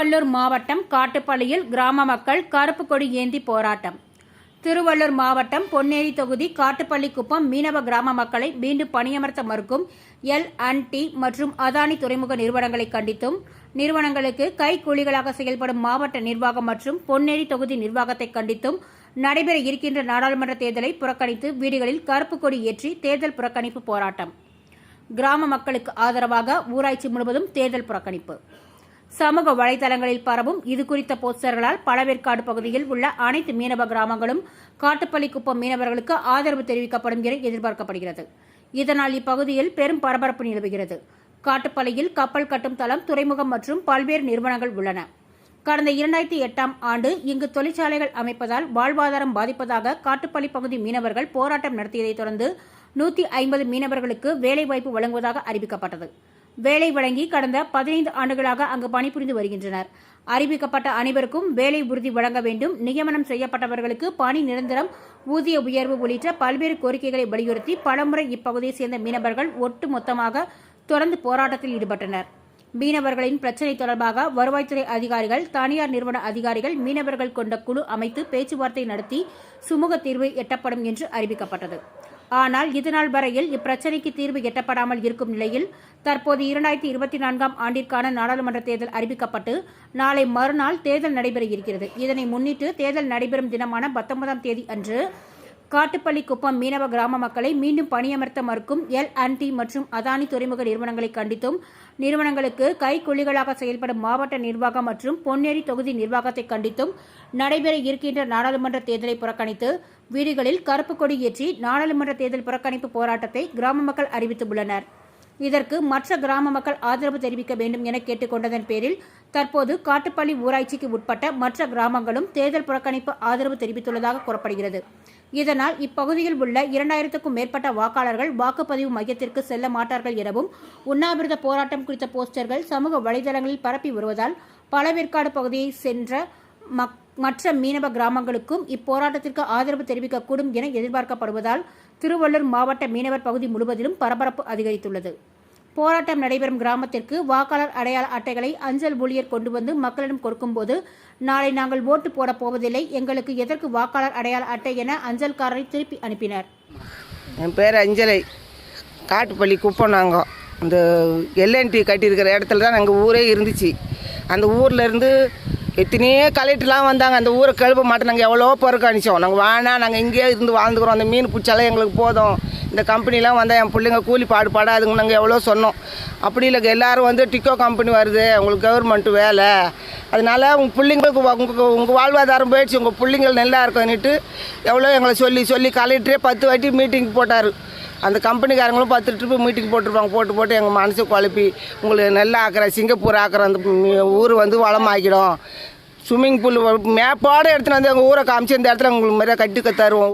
திருவள்ளூர் மாவட்டம் காட்டுப்பள்ளியில் கிராம மக்கள் கருப்பு கொடி ஏந்தி போராட்டம். திருவள்ளூர் மாவட்டம் பொன்னேரி தொகுதி காட்டுப்பள்ளி குப்பம் மீனவ கிராம மக்களை மீண்டும் பணியமர்த்த மறுக்கும் எல் அண்ட் டி மற்றும் அதானி துறைமுக நிறுவனங்களை கண்டித்தும் நிறுவனங்களுக்கு கைக்கூலிகளாக செயல்படும் மாவட்ட நிர்வாகம் மற்றும் பொன்னேரி தொகுதி நிர்வாகத்தை கண்டித்தும் நடைபெற இருக்கின்ற நாடாளுமன்ற தேர்தலை புறக்கணித்து வீடுகளில் கருப்பு கொடி ஏற்றி தேர்தல் புறக்கணிப்பு போராட்டம். கிராம மக்களுக்கு ஆதரவாக ஊராட்சி முழுவதும் தேர்தல் புறக்கணிப்பு. சமூக வலைதளங்களில் பரவும் இது குறித்த போஸ்டர்களால் பழவேற்காடு பகுதியில் உள்ள அனைத்து மீனவ கிராமங்களும் காட்டுப்பள்ளி குப்பம் மீனவர்களுக்கு ஆதரவு தெரிவிக்கப்படும் என எதிர்பார்க்கப்படுகிறது. இதனால் இப்பகுதியில் பெரும் பரபரப்பு நிலவுகிறது. காட்டுப்பள்ளியில் கப்பல் கட்டும் தளம் துறைமுகம் மற்றும் பல்வேறு நிறுவனங்கள் உள்ளன. கடந்த இரண்டாயிரத்தி எட்டாம் ஆண்டு இங்கு தொழிற்சாலைகள் அமைப்பதால் வாழ்வாதாரம் பாதிப்பதாக காட்டுப்பள்ளி பகுதி மீனவர்கள் போராட்டம் நடத்தியதைத் தொடர்ந்து நூத்தி ஐம்பது மீனவர்களுக்கு வேலைவாய்ப்பு வழங்குவதாக அறிவிக்கப்பட்டது. வேலை வழங்கி கடந்த பதினைந்து ஆண்டுகளாக அங்கு பணிபுரிந்து வருகின்றனர். அறிவிக்கப்பட்ட அனைவருக்கும் வேலை உறுதி வழங்க வேண்டும். நியமனம் செய்யப்பட்டவர்களுக்கு பணி நிரந்தரம் ஊதிய உயர்வு உள்ளிட்ட பல்வேறு கோரிக்கைகளை வலியுறுத்தி பலமுறை இப்பகுதியை சேர்ந்த மீனவர்கள் ஒட்டுமொத்தமாக தொடர்ந்து போராட்டத்தில் ஈடுபட்டனர். மீனவர்களின் பிரச்சினை தொடர்பாக வருவாய்த்துறை அதிகாரிகள் தனியார் நிறுவன அதிகாரிகள் மீனவர்கள் கொண்ட குழு அமைத்து பேச்சுவார்த்தை நடத்தி சுமூக தீர்வு எட்டப்படும் என்று அறிவிக்கப்பட்டது. ஆனால் இதுநாள் வரையில் இப்பிரச்சினைக்கு தீர்வு எட்டப்படாமல் இருக்கும் நிலையில் தற்போது இரண்டாயிரத்தி இருபத்தி நான்காம் ஆண்டிற்கான நாடாளுமன்ற தேர்தல் அறிவிக்கப்பட்டு நாளை மறுநாள் தேர்தல் நடைபெற இருக்கிறது. இதனை முன்னிட்டு தேர்தல் நடைபெறும் தினமான பத்தொன்பதாம் தேதி அன்று காட்டுப்பள்ளி குப்பம் மீனவ கிராம மக்களை மீண்டும் பணியமர்த்த மறுக்கும் எல் அண்ட் டி மற்றும் அதானி துறைமுக நிறுவனங்களை கண்டித்தும் நிறுவனங்களுக்கு கைக்குள்ளிகளாக செயல்படும் மாவட்ட நிர்வாகம் மற்றும் பொன்னேரி தொகுதி நிர்வாகத்தை கண்டித்தும் நடைபெற இருக்கின்ற நாடாளுமன்ற தேர்தலை புறக்கணித்து வீடுகளில் கருப்பு கொடி ஏற்றி நாடாளுமன்ற தேர்தல் புறக்கணிப்பு போராட்டத்தை கிராம மக்கள் அறிவித்துள்ளனர். இதற்கு மற்ற கிராம மக்கள் ஆதரவு தெரிவிக்க வேண்டும் என கேட்டுக்கொண்டதன் பேரில் தற்போது காட்டுப்பள்ளி ஊராட்சிக்கு உட்பட்ட மற்ற கிராமங்களும் தேர்தல் புறக்கணிப்பு ஆதரவு தெரிவித்துள்ளதாக கூறப்படுகிறது. இதனால் இப்பகுதியில் உள்ள இரண்டாயிரத்துக்கும் மேற்பட்ட வாக்காளர்கள் வாக்குப்பதிவு மையத்திற்கு செல்ல மாட்டார்கள் எனவும் உண்ணாவிரத போராட்டம் குறித்த போஸ்டர்கள் சமூக வலைதளங்களில் பரப்பி வருவதால் பழவேற்காடு பகுதியை சென்ற மக் மற்ற மீனவ கிராமங்களுக்கும் இப்போராட்டத்திற்கு ஆதரவு தெரிவிக்கக்கூடும் என எதிர்பார்க்கப்படுவதால் திருவள்ளூர் மாவட்ட மீனவர் பகுதி முழுவதிலும் பரபரப்பு அதிகரித்துள்ளது. போராட்டம் நடைபெறும் கிராமத்திற்கு வாக்காளர் அடையாள அட்டைகளை அஞ்சல் ஊழியர் கொண்டு வந்து மக்களிடம் கொடுக்கும்போது நாளை நாங்கள் ஓட்டு போடப் போவதில்லை. எங்களுக்கு எதற்கு வாக்காளர் அடையாள அட்டை என அஞ்சல்காரரை திருப்பி அனுப்பினர். என் பேர் அஞ்சலை. காட்டுப்பள்ளி குப்பம் நாங்கள் இந்த எல்என்டி கட்டியிருக்கிற இடத்துல தான் நாங்கள் ஊரே இருந்துச்சு. அந்த ஊரில் இருந்து எத்தனையோ கலெக்டர்லாம் வந்தாங்க. அந்த ஊரை கழுப்ப மாட்டோம் நாங்கள் எவ்வளோ பொறுக்க அனுப்பிச்சோம். நாங்கள் வேணாம் நாங்கள் இங்கேயே இருந்து வாழ்ந்துக்கிறோம். அந்த மீன் பிடிச்சாலே எங்களுக்கு போதும். இந்த கம்பெனிலாம் வந்தால் என் பிள்ளைங்க கூலி பாடு பாடாதுங்க நாங்கள் எவ்வளோ சொன்னோம். அப்படி இல்லை எல்லாரும் வந்து டிக்கோ கம்பெனி வருது உங்களுக்கு கவர்மெண்ட்டு வேலை. அதனால் உங்கள் பிள்ளைங்களுக்கு உங்கள் உங்கள் வாழ்வாதாரம் போயிடுச்சு உங்கள் பிள்ளைங்கள் நல்லா இருக்கும்னுட்டு எவ்வளோ எங்களை சொல்லி சொல்லி கலெக்டரே பத்து வாட்டி மீட்டிங் போட்டார். அந்த கம்பெனிக்காரங்களும் பத்து ட்ரிப்பு மீட்டிங் போட்டிருப்பாங்க போட்டு போட்டு எங்கள் மனசு குழப்பி உங்களுக்கு நல்லா ஆக்கிற சிங்கப்பூர் ஆக்கிற அந்த ஊர் வந்து வளமாக்கிடும். ஸ்விம்மிங் பூல் மேப்பாடு எடுத்துகிட்டு வந்து எங்கள் ஊரை காமிச்சு இந்த இடத்துல உங்களுக்கு மாதிரியாக கட்டி தருவோம்